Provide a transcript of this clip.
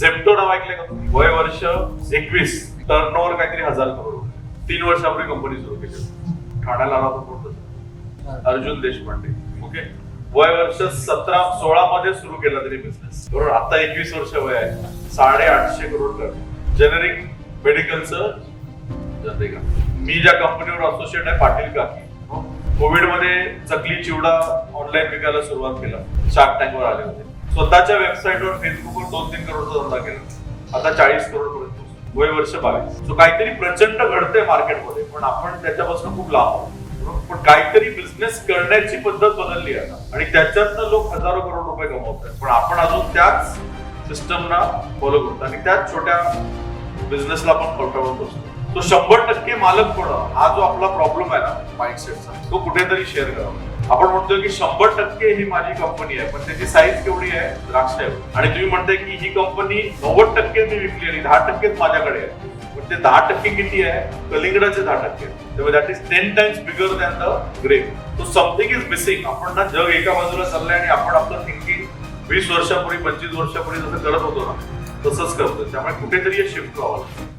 झेप्टो नाव ऐकलं का तुम्ही? वय वर्ष एकवीस. टर्न ओव्हर काहीतरी हजार करोड तीन वर्षापूर्वी कंपनी सुरू केली ठाण्याला आला होता कोणतं? अर्जुन देशपांडे. ओके वय वर्ष सतरा सोळा मध्ये सुरू केला तरी बिझनेस बरोबर? आता एकवीस वर्ष वय आहे. साडे आठशे करोड टर्न जेनेरिक मेडिकलचं जाते का? मी ज्या कंपनीवर असोसिएट आहे पाटील काकी. हो? कोविडमध्ये चकली चिवडा ऑनलाईन विकायला सुरुवात केला. शार्क टँक वर आले होते. स्वतःच्या वेबसाईटवर फेसबुकवर दोन तीन करोडचा धंदा केला. आता चाळीस करोड पर्यंत वय वर्ष बावीस. सो काहीतरी प्रचंड घडते मार्केटमध्ये पण आपण त्याच्यापासून खूप लांब आहोत. पण काहीतरी बिझनेस करण्याची पद्धत बदलली आहे आता. आणि त्याच्यातनं लोक हजारो करोड रुपये कमवत आहेत पण आपण अजून त्याच सिस्टमना फॉलो करतो. आणि त्याच छोट्या बिझनेसला आपण पलटवत असतो तो शंभर टक्के मालक होणं हा जो आपला प्रॉब्लेम आहे ना माइंडसेटचा तो कुठेतरी शेअर करावा. आपण म्हणतोय की शंभर टक्के ही माझी कंपनी आहे पण त्याची साईज केवढी आहे? द्राक्ष आहे. आणि तुम्ही म्हणताय की ही कंपनी नव्वद टक्के मी विकली आणि दहा टक्केच माझ्याकडे आहे. पण ते दहा टक्के किती आहे? कलिंगडाचे दहा टक्के त्यामुळे that is ten times bigger than the grape तो समथिंग इज मिसिंग आपण ना जग एका बाजूला चाललंय आणि आपण आपलं थिंकिंग वीस वर्षापूर्वी पंचवीस वर्षापूर्वी जसं करत होतो ना तसंच करतो त्यामुळे कुठेतरी शिफ्ट व्हावं